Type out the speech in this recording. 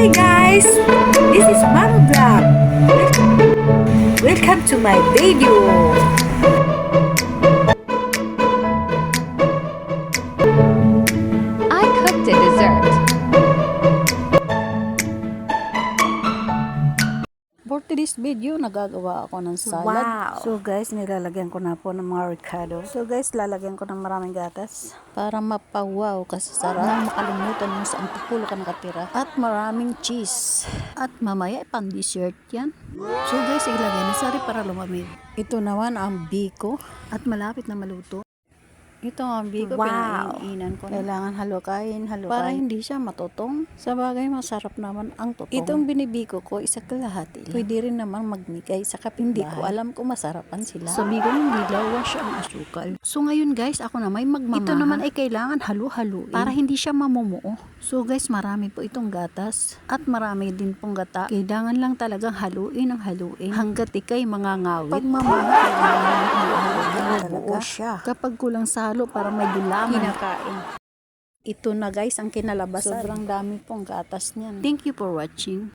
Hi guys! This is Mama Vlog. Welcome to my video. For today's video, nagagawa ako ng salad. Wow. So guys, nilalagyan ko na po ng mga ricado. So guys, lalagyan ko ng maraming gatas para mapawaw kasi sarap. Nang makalimutan mo sa antipulo ka nakatira. At maraming cheese. At mamaya pan dessert yan. So guys, ilagay na sari para lumamig. Ito naman ang biko at malapit na maluto. Ito ang biko, Wow. pinaiinan ko. Kailangan halukain, halukain. Para hindi siya matutong. Sa bagay, masarap naman ang tutong. Itong binibiko ko, isa kalahati lang. Pwede rin naman magmigay sa. Hindi ko alam kung masarapan sila. Sa biko ng dilaw, siya ang asukal. So ngayon guys, ako na may magmamahal. Ito naman ay kailangan halu-haluin. Para hindi siya mamumuo. So guys, marami po itong gatas. At marami din pong gata. Kailangan lang talagang haluin ang haluin. Hanggat ikay mga ngawit. Kailangan talaga. Siya. Kapag kulang sa halo para may dulaman. Kinakain. Ito na guys ang kinalabasan. Sobrang dami pong gatas niyan. Thank you for watching.